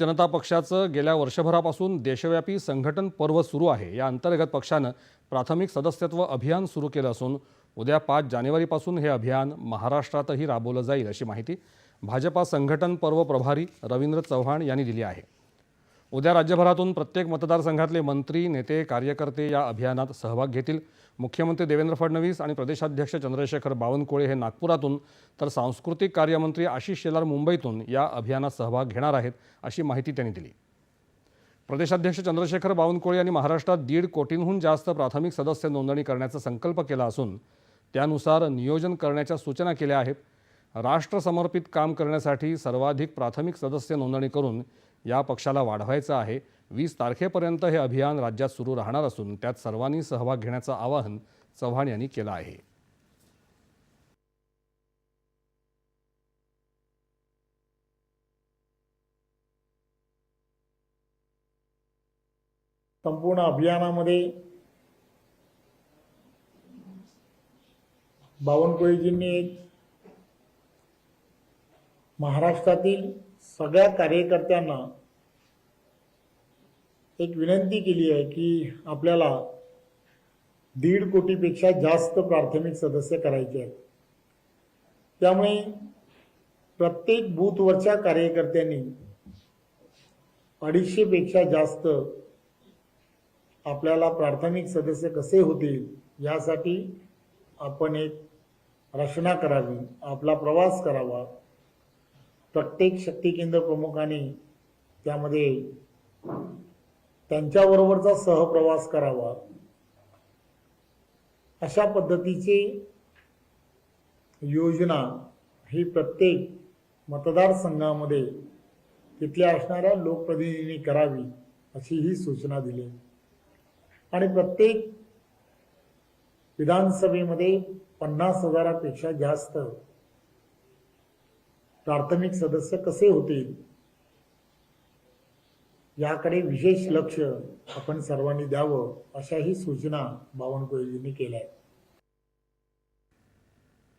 जनता पक्षाचं गेल्या वर्षभरापासून देशव्यापी संघटन पर्व सुरू आहे. या अंतर्गत पक्षानं प्राथमिक सदस्यत्व अभियान सुरू केलं असून उद्या पाच जानेवारीपासून हे अभियान महाराष्ट्रातही राबवलं जाईल अशी माहिती भाजपा संघटन पर्व प्रभारी रवींद्र चव्हाण यांनी दिली आहे. उद्या राज्यभरातून प्रत्येक मतदारसंघातले मंत्री नेते कार्यकर्ते या अभियानात सहभाग घेतील. मुख्यमंत्री देवेंद्र फडणवीस आणि प्रदेशाध्यक्ष चंद्रशेखर बावनकुळे हे नागपुरातून तर सांस्कृतिक कार्यमंत्री आशिष शेलार मुंबईतून या अभियानात सहभाग घेणार आहेत अशी माहिती त्यांनी दिली. प्रदेशाध्यक्ष चंद्रशेखर बावनकुळे यांनी महाराष्ट्रात दीड कोटींहून जास्त प्राथमिक सदस्य नोंदणी करण्याचा संकल्प केला असून त्यानुसार नियोजन करण्याच्या सूचना केल्या आहेत. राष्ट्र समर्पित काम करण्यासाठी सर्वाधिक प्राथमिक सदस्य नोंदणी करून या पक्षाला वाढवायचं आहे. वीस तारखेपर्यंत हे अभियान राज्यात सुरू राहणार असून त्यात सर्वांनी सहभाग घेण्याचं आवाहन चव्हाण यांनी केलं आहे. संपूर्ण अभियानामध्ये बावनकुळेजींनी एक महाराष्ट्रातील सगळ्या कार्यकर्त्यांना एक विनंती केली आहे की आपल्याला दीड कोटीपेक्षा जास्त प्राथमिक सदस्य करायचे आहेत. त्यामुळे प्रत्येक बूथवरच्या कार्यकर्त्यांनी अडीचशेपेक्षा जास्त आपल्याला प्राथमिक सदस्य कसे होतील यासाठी आपण एक रचना करावी आपला प्रवास करावा प्रत्येक शक्ती केंद्र प्रमुखाने त्यामध्ये त्यांच्याबरोबरचा सहप्रवास करावा. अशा पद्धतीची योजना ही प्रत्येक मतदारसंघामध्ये तिथल्या असणाऱ्या लोकप्रतिनिधींनी करावी अशी ही सूचना दिली. आणि प्रत्येक विधानसभेमध्ये पन्नास हजारापेक्षा जास्त प्राथमिक सदस्य कसे होतील याकडे विशेष लक्ष आपण सर्वांनी द्यावं अशाही सूचना बावनकुळेजींनी केल्या आहेत.